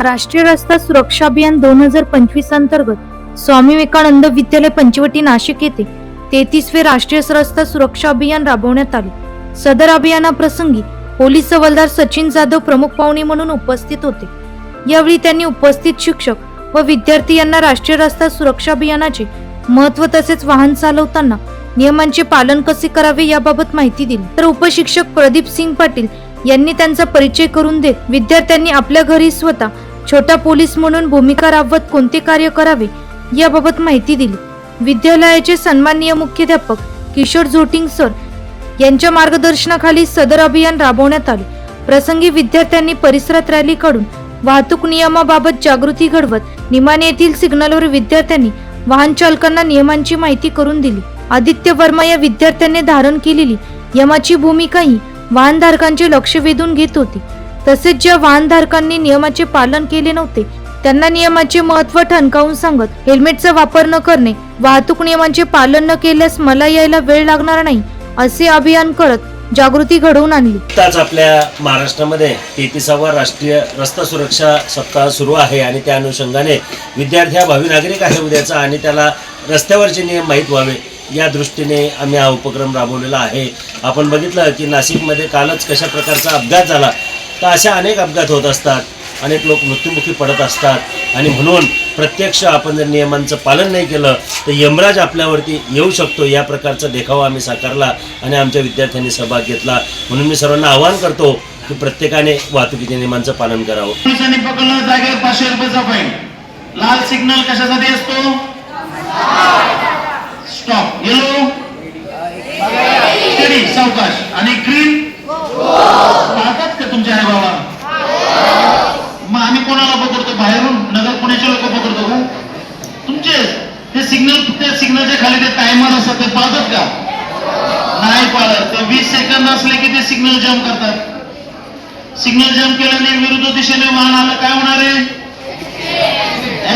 राष्ट्रीय रस्ता सुरक्षा अभियान दोन हजार पंचवीस अंतर्गत स्वामी विवेकानंद विद्यालय पंचवटी नाशिक येथे तेहतीसवे राष्ट्रीय रस्ता सुरक्षा अभियान राबवण्यात आले. सदर अभियानाप्रसंगी पोलीस हवालदार सचिन जाधव प्रमुख पाहुणे म्हणून उपस्थित होते. यावेळी त्यांनी उपस्थित शिक्षक व विद्यार्थी यांना राष्ट्रीय रस्ता सुरक्षा अभियानाचे महत्त्व तसेच वाहन चालवताना नियमांचे पालन कसे करावे याबाबत माहिती दिली. तर उपशिक्षक प्रदीप सिंग पाटील यांनी त्यांचा परिचय करून देत विद्यार्थ्यांनी आपल्या घरी स्वतः छोटा पोलीस म्हणून भूमिका राबवत कोणते कार्य करावे याबाबत माहिती दिली. विद्यालयाचे सन्माननीय मुख्याध्यापक किशोर झोटिंग सर यांच्या मार्गदर्शनाखाली सदर अभियान राबवण्यात आले. प्रसंगी विद्यार्थ्यांनी परिसरात रॅली काढून वाहतूक नियमाबाबत जागृती घडवत निमाने येथील सिग्नलवर विद्यार्थ्यांनी वाहन चालकांना नियमांची माहिती करून दिली. आदित्य वर्मा या विद्यार्थ्यांनी धारण केलेली यमाची भूमिकाही वाहनधारकांचे लक्ष वेधून घेत होती. तसेच ज्या वाहनधारकांनी नियमाचे पालन केले नव्हते त्यांना नियमाचे महत्त्व ठणकावून सांगत हेल्मेटचा वापर न करणे वाहतूक नियमांचे पालन न केल्यास मला यायला वेळ लागणार नाही असे अभियान करत जागृती घडवून आणली. आताच आपल्या महाराष्ट्रामध्ये तेहतीसावा राष्ट्रीय रस्ता सुरक्षा सप्ताह सुरू आहे आणि त्या अनुषंगाने विद्यार्थी हा भावी नागरिक आहे उद्याचा आणि त्याला रस्त्यावरचे नियम माहीत व्हावे या दृष्टीने आम्ही हा उपक्रम राबवलेला आहे. आपण बघितलं की नाशिकमध्ये कालच कशा प्रकारचा अपघात झाला तर अशा अनेक अपघात होत असतात. अनेक लोक मृत्युमुखी पडत असतात. आणि म्हणून प्रत्यक्ष आपण जर नियमांचं पालन नाही केलं तर यमराज आपल्यावरती येऊ शकतो. या प्रकारचा देखावा आम्ही साकारला आणि आमच्या विद्यार्थ्यांनी सहभाग घेतला. म्हणून मी सर्वांना आवाहन करतो की प्रत्येकाने वाहतुकीच्या नियमांचं पालन करावं. पोलिसांनी पकडलं जागेवर पाचशे रुपयाचा फाईन लाल सिग्नल कशासाठी असतो? सिग्नलच्या खाली ते टायमर असतात ते पाळतात का? नाही पाळत. ते वीस सेकंद असले की ते सिग्नल जम्प करतात. सिग्नल जम्प केल्याने विरुद्ध दिशेने वाहन आलं काय होणार आहे?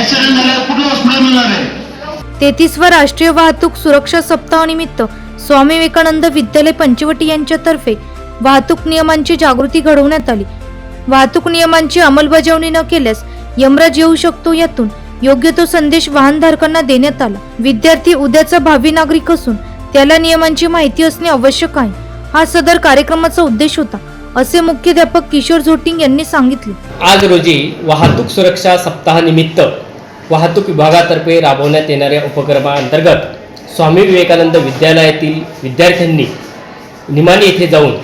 ऍक्सिडेंट झाल्यावर कुठे हॉस्पिटल मिळणार आहे? तेहतीसवा राष्ट्रीय वाहतूक सुरक्षा सप्ताहानिमित्त स्वामी विवेकानंद विद्यालय पंचवटी यांच्यातर्फे वाहतूक नियमांची जागृती घडवण्यात आली. वाहतूक नियमांची अंमलबजावणी न केल्यास यमराज येऊ शकतो यातून योग्य तो संदेश वाहनधारकांना देण्यात आला. विद्यार्थी उद्याचा भावी नागरिक असून त्याला नियमांची माहिती असणे आवश्यक आहे. हा सदर कार्यक्रमाचा उद्देश होता असे मुख्याध्यापक किशोर झोटिंग यांनी सांगितले. आज रोजी वाहतूक सुरक्षा सप्ताहानिमित्त वाहतूक विभागातर्फे राबवण्यात येणाऱ्या उपक्रमाअंतर्गत स्वामी विवेकानंद विद्यालयातील विद्यार्थ्यांनी निमाणी येथे जाऊन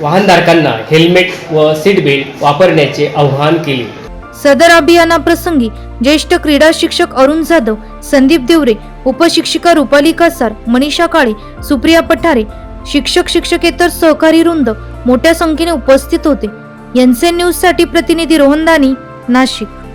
वाहनधारकांना हेल्मेट व सीट बेल्ट वापरण्याचे आवाहन केले. सदर अभियानाप्रसंगी ज्येष्ठ क्रीडा शिक्षक अरुण जाधव संदीप देवरे उपशिक्षिका रुपाली कासार मनीषा काळे सुप्रिया पठारे शिक्षक शिक्षकेतर सहकारी रुंद मोठ्या संख्येने उपस्थित होते. एनसेन न्यूजसाठी प्रतिनिधी रोहनदानी नाशिक.